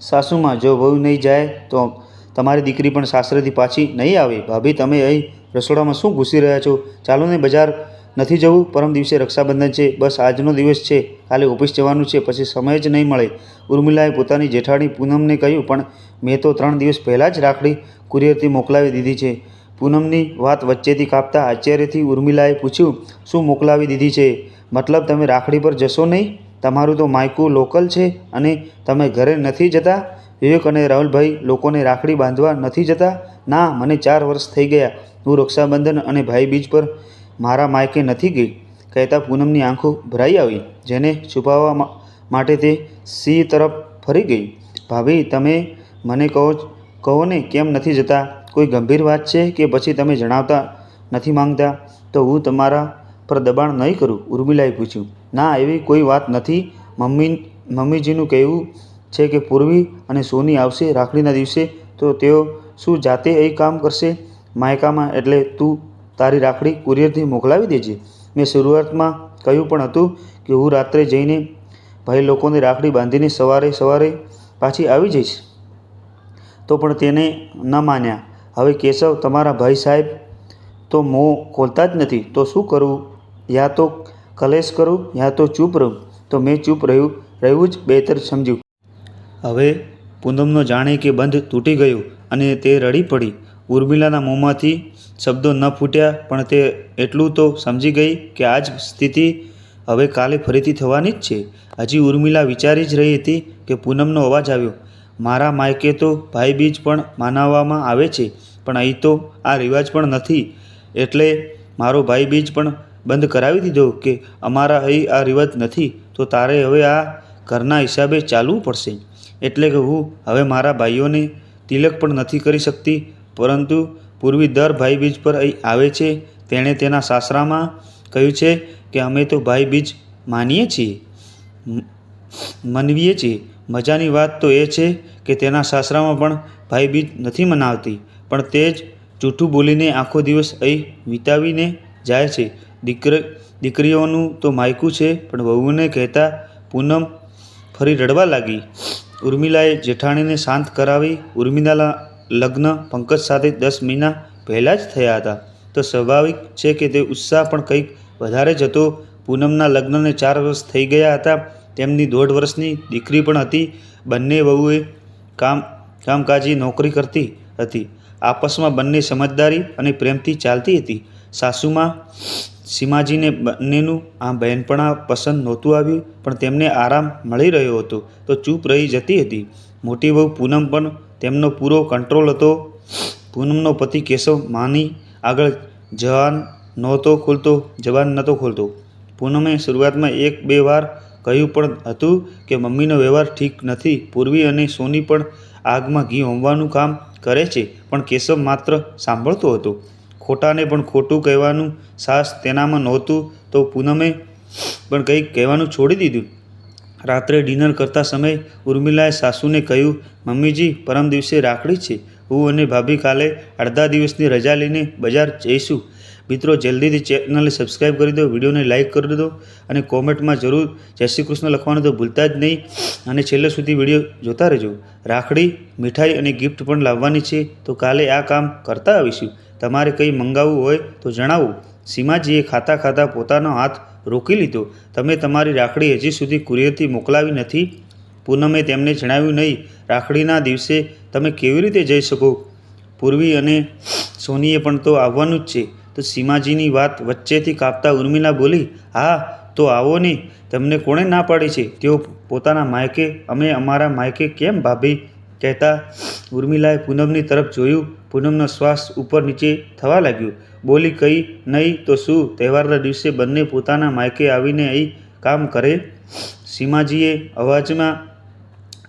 સાસુમાં જો વહુ નહીં જાય તો તમારી દીકરી પણ સાસરેથી પાછી નહીં આવે. ભાભી, તમે અહીં રસોડામાં શું ઘૂસી રહ્યા છો? ચાલો ને બજાર નથી જવું? પરમ દિવસે રક્ષાબંધન છે, બસ આજનો દિવસ છે. કાલે ઓફિસ જવાનું છે, પછી સમય જ નહીં મળે. ઉર્મિલાએ પોતાની જેઠાણી પૂનમને કહ્યું, પણ મેં તો ત્રણ દિવસ પહેલાં જ રાખડી કુરિયરથી મોકલાવી દીધી છે. પૂનમની વાત વચ્ચેથી કાપતા આશ્ચર્યથી ઉર્મિલાએ પૂછ્યું, શું મોકલાવી દીધી છે? મતલબ તમે રાખડી પર જશો નહીં? તમારું તો માયકું લોકલ છે અને તમે ઘરે નથી જતા? વિવેક અને રાહુલભાઈ લોકોને રાખડી બાંધવા નથી જતા? ના, મને ચાર વર્ષ થઈ ગયા. હું રક્ષાબંધન અને ભાઈબીજ પર મારા માયકે નથી ગઈ. કહેતા પૂનમની આંખો ભરાઈ આવી, જેને છુપાવવા માટે તે સિંહ તરફ ફરી ગઈ. ભાભી, તમે મને કહો કહો ને કેમ નથી જતા? કોઈ ગંભીર વાત છે કે પછી તમે જણાવતા નથી માંગતા? તો હું તમારા પર દબાણ નહીં કરું, ઉર્મિલાએ પૂછ્યું. ના, એવી કોઈ વાત નથી. મમ્મી, મમ્મીજીનું કહેવું છે કે પૂર્વી અને સોની આવશે રાખડીના દિવસે, તો તેઓ શું જાતે એ કામ કરશે? માયકામાં એટલે તું તારી રાખડી કુરિયરથી મોકલાવી દેજે. મેં શરૂઆતમાં કહ્યું પણ હતું કે હું રાત્રે જઈને ભાઈ લોકોને રાખડી બાંધીને સવારે સવારે પાછી આવી જઈશ. તો પણ તેને ન માન્યા. હવે કેશવ, તમારા ભાઈ સાહેબ તો મોં ખોલતા જ નથી. તો શું કરવું યા તો કલેશ કરું યા તો ચૂપ રહું? તો મેં ચૂપ રહ્યું. રહેવું જ બહેતર સમજ્યું. હવે પૂનમનો જાણે કે બંધ તૂટી ગયો અને તે રડી પડી. ઉર્મિલાના મોંમાંથી શબ્દો ન ફૂટ્યા, પણ તે એટલું તો સમજી ગઈ કે આ જ સ્થિતિ હવે કાલે ફરીથી થવાની જ છે. હજી ઉર્મિલા વિચારી જ રહી હતી કે પૂનમનો અવાજ આવ્યો. મારા માયકે તો ભાઈબીજ પણ મનાવવામાં આવે છે, પણ અહીં તો આ રિવાજ પણ નથી. એટલે મારો ભાઈબીજ પણ બંધ કરાવી દીધો કે અમારા અહીં આ રિવાજ નથી, તો તારે હવે આ ઘરના હિસાબે ચાલવું પડશે. એટલે કે હું હવે મારા ભાઈઓને તિલક પણ નથી કરી શકતી, પરંતુ પૂર્વી દર ભાઈબીજ પર અહીં આવે છે. તેણે તેના સાસરામાં કહ્યું છે કે અમે તો ભાઈબીજ માનીએ છીએ મનવીએ છીએ. મજાની વાત તો એ છે કે તેના સાસરામાં પણ ભાઈબીજ નથી મનાવતી, પણ તે જ જૂઠું બોલીને આખો દિવસ અહીં વિતાવીને જાય છે. દીકર દીકરીઓનું તો માયકું છે, પણ વહુને કહેતા પૂનમ ફરી રડવા લાગી. ઉર્મિલાએ જેઠાણીને શાંત કરાવી. ઉર્મિલાના લગ્ન પંકજ સાથે દસ મહિના પહેલાં જ થયા હતા. તો સ્વાભાવિક છે કે તે ઉત્સાહ પણ કંઈક વધારે જ હતો. પૂનમના લગ્નને ચાર વર્ષ થઈ ગયા હતા. તેમની દોઢ વર્ષની દીકરી પણ હતી. બંને વહુએ કામ કામકાજી નોકરી કરતી હતી. આપસમાં બંને સમજદારી અને પ્રેમથી ચાલતી હતી. સાસુમાં સીમાજીને બંનેનું આ બહેનપણા પસંદ નહોતું આવ્યું, પણ તેમને આરામ મળી રહ્યો હતો. તો ચૂપ રહી જતી હતી. મોટી વહુ પૂનમ પણ તેમનો પૂરો કંટ્રોલ હતો. પૂનમનો પતિ કેશવ માની આગળ જવાન નહોતો ખોલતો, જવાન નહોતો ખોલતો. પૂનમે શરૂઆતમાં એક બે વાર કહ્યું પણ હતું કે મમ્મીનો વ્યવહાર ઠીક નથી. પૂર્વી અને સોની પણ આગમાં ઘી હોમવાનું કામ કરે છે, પણ કેશવ માત્ર સાંભળતો હતો. ખોટાને પણ ખોટું કહેવાનું સાહસ તેનામાં નહોતું તો પૂનમે પણ કંઈક કહેવાનું છોડી દીધું. રાત્રે ડિનર કરતા સમયે ઉર્મિલાએ સાસુને કહ્યું, મમ્મીજી, પરમ દિવસે રાખડી છે. હું અને ભાભી કાલે અડધા દિવસની રજા લઈને બજાર જઈશું. મિત્રો, જલ્દીથી ચેનલને સબસ્ક્રાઈબ કરી દો, વિડીયોને લાઇક કરી દો અને કોમેન્ટમાં જરૂર જય શ્રી કૃષ્ણ લખવાનું તો ભૂલતા જ નહીં. અને છેલ્લે સુધી વીડિયો જોતા રહેજો. રાખડી, મીઠાઈ અને ગિફ્ટ પણ લાવવાની છે. તો કાલે આ કામ કરતા આવીશું. તમારે કંઈ મંગાવવું હોય તો જણાવો. સીમાજીએ ખાતા ખાતા પોતાનો હાથ રોકી લીધો. તમે તમારી રાખડી હજી સુધી કુરિયરથી મોકલાવી નથી? પૂનમે તેમને જણાવ્યું નહીં. રાખડીના દિવસે તમે કેવી રીતે જઈ શકો? પૂર્વી અને સોનીએ પણ તો આવવાનું જ છે. તો સીમાજીની વાત વચ્ચેથી કાપતા ઉર્મિલા બોલી, હા, તો આવો ને. તમને કોણે ના પાડી છે? તેઓ પોતાના માયકે, અમે અમારા માયકે કેમ ભાભી? કહેતા ઉર્મિલાએ પૂનમની તરફ જોયું. પૂનમનો શ્વાસ ઉપર નીચે થવા લાગ્યો. બોલી કંઈ નહીં તો શું? તહેવારના દિવસે બંને પોતાના માયકે આવીને અહીં કામ કરે? સીમાજીએ અવાજમાં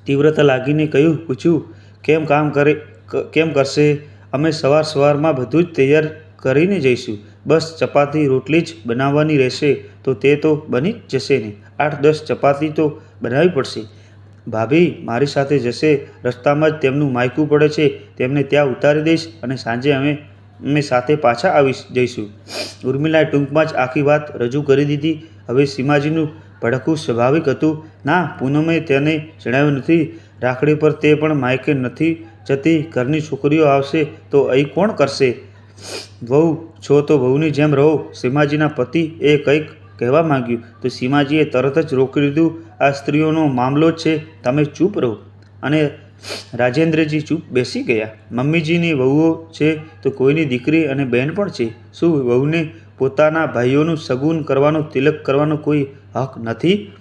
તીવ્રતા લાગીને કહ્યું, પૂછ્યું, કેમ કામ કરે કેમ કરશે? અમે સવાર સવારમાં બધું જ તૈયાર કરીને જઈશું. બસ ચપાતી, રોટલી જ બનાવવાની રહેશે, તો તે તો બની જ જશે ને. આઠ દસ ચપાતી તો બનાવવી પડશે. ભાભી, મારી સાથે જશે. રસ્તામાં જ તેમનું માયકું પડે છે. તેમને ત્યાં ઉતારી દઈશ અને સાંજે અમે અમે સાથે પાછા આવી જઈશું. ઉર્મિલાએ ટૂંકમાં જ આખી વાત રજૂ કરી દીધી. હવે સીમાજીનું ભડકવું સ્વાભાવિક હતું. ના, પૂનમે તેને જણાવ્યું નથી. રાખડી પર તે પણ માયકે નથી જતી. ઘરની છોકરીઓ આવશે તો અહીં કોણ કરશે? વહુ, છો તો વહુની જેમ રહો. સીમાજીના પતિ એ કંઈક કહેવા માંગ્યું તો સીમાજીએ તરત જ રોકી લીધું. આ સ્ત્રીઓનો મામલો છે, તમે ચૂપ રહો. અને રાજેન્દ્રજી ચૂપ બેસી ગયા. મમ્મીજીની વહુઓ છે તો કોઈની દીકરી અને બહેન પણ છે. શું વહુને પોતાના ભાઈઓનું સગુન કરવાનો, તિલક કરવાનો કોઈ હક નથી?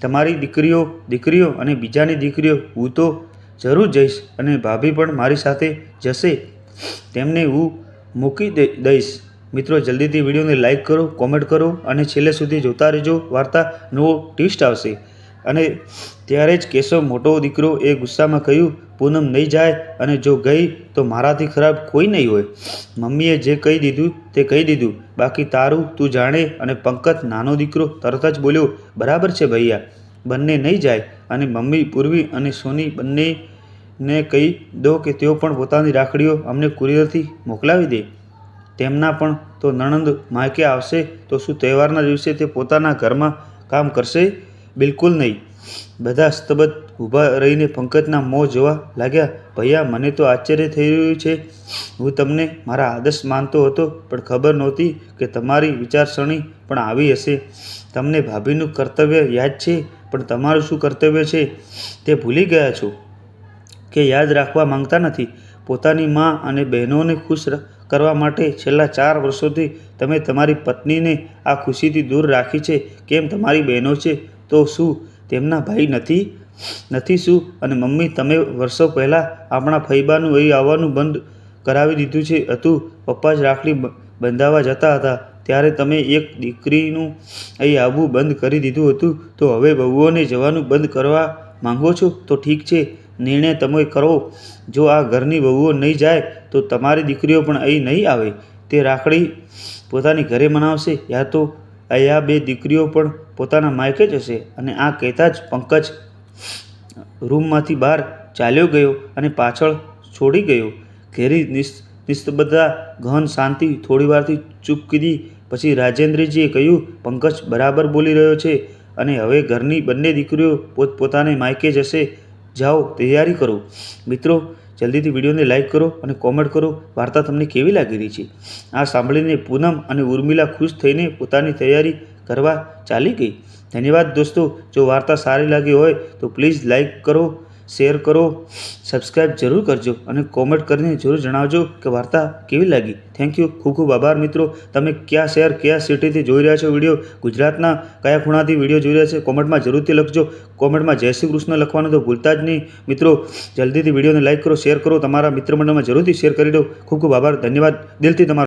તમારી દીકરીઓ દીકરીઓ અને બીજાની દીકરીઓ, હું તો જરૂર જઈશ અને ભાભી પણ મારી સાથે જશે. તેમને હું મૂકી દઈશ. મિત્રો, જલ્દીથી વિડીયોને લાઇક કરો, કોમેન્ટ કરો અને છેલ્લે સુધી જોતા રહેજો. વાર્તા નવો ટ્વિસ્ટ આવશે. અને ત્યારે જ કેશવ, મોટો દીકરો, એ ગુસ્સામાં કહ્યું, પૂનમ નહીં જાય અને જો ગઈ તો મારાથી ખરાબ કોઈ નહીં હોય. મમ્મીએ જે કહી દીધું તે કહી દીધું. બાકી તારું તું જાણે. અને પંકજ, નાનો દીકરો, તરત જ બોલ્યો, બરાબર છે ભૈયા, બંને નહીં જાય. અને મમ્મી, પૂર્વી અને સોની બંનેને કહી દો કે તેઓ પણ પોતાની રાખડીઓ અમને કુરિયરથી મોકલાવી દે. તેમના પણ તો નણંદ માયકે આવશે, તો શું તહેવારના દિવસે તે પોતાના ઘરમાં કામ કરશે? બિલકુલ નહીં. બધા સ્તબત ઊભા રહીને પંકજના મોં જોવા લાગ્યા, ભૈયા, મને તો આશ્ચર્ય થઈ રહ્યું છે. હું તમને મારા આદર્શ માનતો હતો, પણ ખબર નહોતી કે તમારી વિચારસરણી પણ આવી હશે. તમને ભાભીનું કર્તવ્ય યાદ છે, પણ તમારું શું કર્તવ્ય છે? તે ભૂલી ગયા છો? કે યાદ રાખવા માંગતા નથી? પોતાની મા અને બહેનોને ખુશ કરવા માટે છેલ્લા ચાર વર્ષોથી તમે તમારી પત્નીને આ ખુશીથી દૂર રાખી છે. કેમ તમારી બહેનો છે? તો શું તેમના ભાઈ નથી? નથી શું? અને મમ્મી, તમે વર્ષો પહેલાં આપણા ફૈબાનું અહીં આવવાનું બંધ કરાવી દીધું છે. હતું. પપ્પા જ રાખડી બંધાવા જતા હતા. ત્યારે તમે એક દીકરીનું અહીં આવવું બંધ કરી દીધું હતું. તો હવે બહુઓને જવાનું બંધ કરવા માંગો છો? તો ઠીક છે. નિર્ણય તમે કરો જો આ ઘરની વહુઓ નહીં જાય, તો તમારી દીકરીઓ પણ અહીં નહીં આવે. તે રાખડી પોતાની ઘરે મનાવશે, યા તો અહીંયા બે દીકરીઓ પણ પોતાના માયકે જ હશે. અને આ કહેતા જ પંકજ રૂમમાંથી બહાર ચાલ્યો ગયો અને પાછળ છોડી ગયો. ઘેરી નિસ નિસ્તબદ્ધતા ગહન શાંતિ થોડીવારથી ચૂપ કીધી. પછી રાજેન્દ્રજીએ કહ્યું, પંકજ, બરાબર બોલી રહ્યો છે. અને હવે ઘરની બંને દીકરીઓ પોતપોતાને માયકે જશે જાઓ, તૈયારી કરો. મિત્રો, જલ્દીથી વિડીયોને લાઈક કરો અને કોમેન્ટ કરો, વાર્તા તમને કેવી લાગી રહી છે? આ સાંભળીને પૂનમ અને ઉર્મિલા ખુશ થઈને પોતાની તૈયારી કરવા ચાલી ગઈ. ધન્યવાદ દોસ્તો, જો વાર્તા સારી લાગી હોય તો પ્લીઝ લાઈક કરો શેર કરો સબસ્ક્રાઈબ જરૂર કરજો અને કોમેન્ટ કરીને જરૂર જણાવજો કે વાર્તા કેવી લાગી. થેન્ક યુ ખૂબ ખૂબ આભાર મિત્રો. તમે કયા શહેર, કયા સિટીથી જોઈ રહ્યા છો વીડિયો ગુજરાતના કયા ખૂણાથી વીડિયો જોઈ રહ્યા છે? કોમેન્ટમાં જરૂરથી લખજો. કોમેન્ટમાં જય શ્રી કૃષ્ણ લખવાનું તો ભૂલતા જ નહીં. મિત્રો, જલ્દીથી વિડીયોને લાઇક કરો શેર કરો. તમારા મિત્ર મંડળમાં જરૂરથી શેર કરી દો. ખૂબ ખૂબ આભાર. ધન્યવાદ. દિલથી તમારો